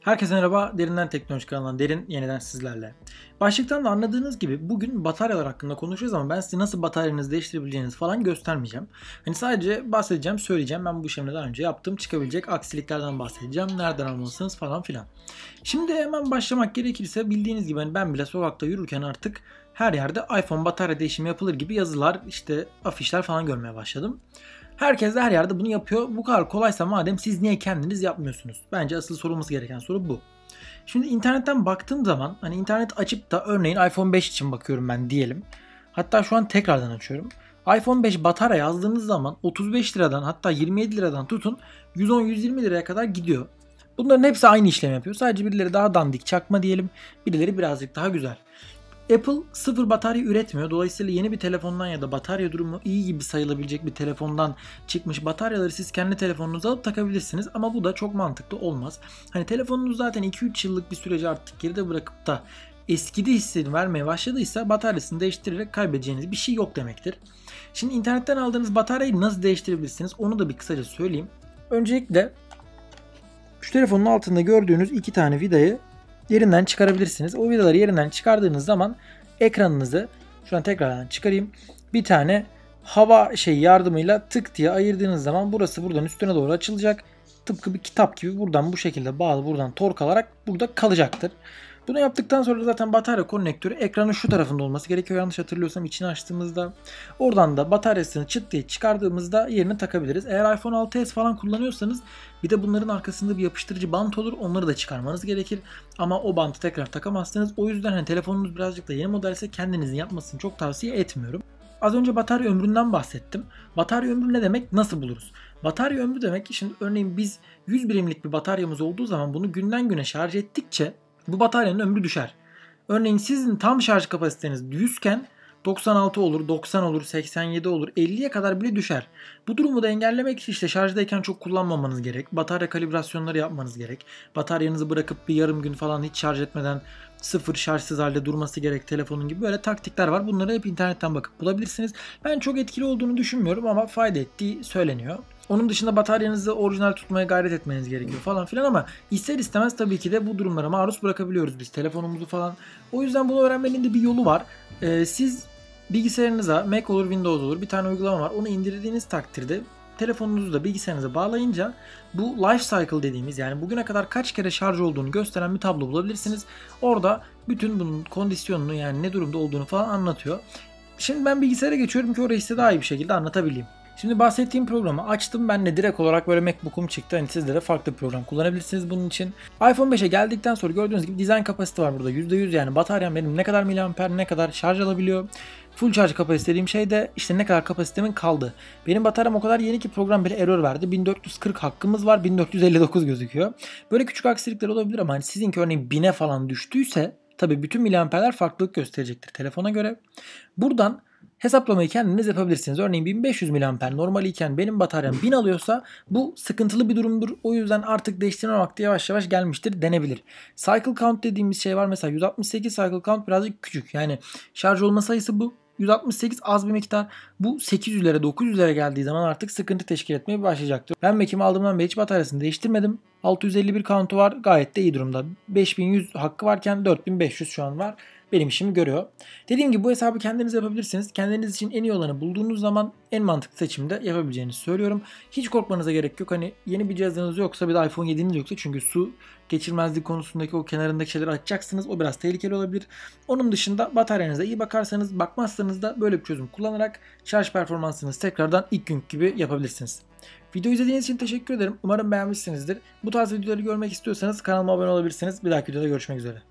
Herkese merhaba, Derinden Teknoloji kanalından Derin yeniden sizlerle. Başlıktan da anladığınız gibi bugün bataryalar hakkında konuşacağız ama ben size nasıl bataryanızı değiştirebileceğinizi falan göstermeyeceğim. Hani sadece bahsedeceğim, söyleyeceğim. Ben bu işlemi daha önce yaptım. Çıkabilecek aksiliklerden bahsedeceğim. Nereden almalısınız falan filan. Şimdi hemen başlamak gerekirse bildiğiniz gibi hani ben bile sokakta yürürken artık her yerde iPhone batarya değişimi yapılır gibi yazılar, işte afişler falan görmeye başladım. Herkes de her yerde bunu yapıyor. Bu kadar kolaysa madem siz niye kendiniz yapmıyorsunuz? Bence asıl sorulması gereken soru bu. Şimdi internetten baktığım zaman hani internet açıp da örneğin iPhone 5 için bakıyorum ben diyelim. Hatta şu an tekrardan açıyorum. iPhone 5 batarya yazdığınız zaman 35 liradan hatta 27 liradan tutun 110-120 liraya kadar gidiyor. Bunların hepsi aynı işlem yapıyor. Sadece birileri daha dandik çakma diyelim. Birileri birazcık daha güzel. Apple sıfır batarya üretmiyor. Dolayısıyla yeni bir telefondan ya da batarya durumu iyi gibi sayılabilecek bir telefondan çıkmış bataryaları siz kendi telefonunuza alıp takabilirsiniz. Ama bu da çok mantıklı olmaz. Hani telefonunuz zaten 2-3 yıllık bir süreci artık geride bırakıp da eskidi hissini vermeye başladıysa bataryasını değiştirerek kaybedeceğiniz bir şey yok demektir. Şimdi internetten aldığınız bataryayı nasıl değiştirebilirsiniz onu da bir kısaca söyleyeyim. Öncelikle şu telefonun altında gördüğünüz iki tane vidayı yerinden çıkarabilirsiniz. O vidaları yerinden çıkardığınız zaman ekranınızı şu an tekrardan çıkarayım. Bir tane hava şey yardımıyla tık diye ayırdığınız zaman burası buradan üstüne doğru açılacak. Tıpkı bir kitap gibi buradan bu şekilde bağlı buradan tork alarak burada kalacaktır. Bunu yaptıktan sonra zaten batarya konnektörü ekranın şu tarafında olması gerekiyor. Yanlış hatırlıyorsam içini açtığımızda. Oradan da bataryasını çıt diye çıkardığımızda yerini takabiliriz. Eğer iPhone 6s falan kullanıyorsanız bir de bunların arkasında bir yapıştırıcı bant olur. Onları da çıkarmanız gerekir. Ama o bantı tekrar takamazsınız. O yüzden hani telefonunuz birazcık da yeni modelse kendinizin yapmasını çok tavsiye etmiyorum. Az önce batarya ömründen bahsettim. Batarya ömrü ne demek? Nasıl buluruz? Batarya ömrü demek şimdi örneğin biz 100 birimlik bir bataryamız olduğu zaman bunu günden güne şarj ettikçe bu bataryanın ömrü düşer. Örneğin sizin tam şarj kapasiteniz 100 iken 96 olur, 90 olur, 87 olur, 50'ye kadar bile düşer. Bu durumu da engellemek için işte şarjdayken çok kullanmamanız gerek. Batarya kalibrasyonları yapmanız gerek. Bataryanızı bırakıp bir yarım gün falan hiç şarj etmeden sıfır şarjsız halde durması gerek telefonun gibi böyle taktikler var. Bunları hep internetten bakıp bulabilirsiniz. Ben çok etkili olduğunu düşünmüyorum ama fayda ettiği söyleniyor. Onun dışında bataryanızı orijinal tutmaya gayret etmeniz gerekiyor falan filan ama ister istemez tabii ki de bu durumlara maruz bırakabiliyoruz biz telefonumuzu falan. O yüzden bunu öğrenmenin de bir yolu var. Ee, siz bilgisayarınıza Mac olur Windows olur bir tane uygulama var. Onu indirdiğiniz takdirde telefonunuzu da bilgisayarınıza bağlayınca bu life cycle dediğimiz yani bugüne kadar kaç kere şarj olduğunu gösteren bir tablo bulabilirsiniz. Orada bütün bunun kondisyonunu yani ne durumda olduğunu falan anlatıyor. Şimdi ben bilgisayara geçiyorum ki orayı size daha iyi bir şekilde anlatabileyim. Şimdi bahsettiğim programı açtım. Ben de direkt olarak böyle MacBook'um çıktı. Hani sizde de farklı bir program kullanabilirsiniz bunun için. iPhone 5'e geldikten sonra gördüğünüz gibi dizayn kapasite var burada. %100 yani bataryam benim ne kadar miliamper ne kadar şarj alabiliyor. Full charge kapasite dediğim şey de işte ne kadar kapasitemin kaldı. Benim bataryam o kadar yeni ki program bile error verdi. 1440 hakkımız var 1459 gözüküyor. Böyle küçük aksilikler olabilir ama hani sizinki örneğin 1000'e falan düştüyse tabi bütün miliamperler farklılık gösterecektir telefona göre. Buradan hesaplamayı kendiniz yapabilirsiniz. Örneğin 1500 mAh normal iken benim bataryam 1000 alıyorsa bu sıkıntılı bir durumdur. O yüzden artık değiştirme vakti yavaş yavaş gelmiştir denebilir. Cycle count dediğimiz şey var. Mesela 168 cycle count birazcık küçük. Yani şarj olma sayısı bu. 168 az bir miktar. Bu 800'lere 900'lere geldiği zaman artık sıkıntı teşkil etmeye başlayacaktır. Ben Mac'imi aldığımdan beri hiç bataryasını değiştirmedim. 651 count'u var. Gayet de iyi durumda. 5100 hakkı varken 4500 şu an var benim işimi görüyor. Dediğim gibi bu hesabı kendiniz yapabilirsiniz. Kendiniz için en iyi olanı bulduğunuz zaman en mantıklı seçimde yapabileceğinizi söylüyorum. Hiç korkmanıza gerek yok. Hani yeni bir cihazınız yoksa bir de iPhone 7'niz yoksa çünkü su geçirmezlik konusundaki o kenarındaki şeyleri açacaksınız. O biraz tehlikeli olabilir. Onun dışında bataryanıza iyi bakarsanız bakmazsanız da böyle bir çözüm kullanarak şarj performansınızı tekrardan ilk gün gibi yapabilirsiniz. Video izlediğiniz için teşekkür ederim. Umarım beğenmişsinizdir. Bu tarz videoları görmek istiyorsanız kanalıma abone olabilirsiniz. Bir dahaki videoda görüşmek üzere.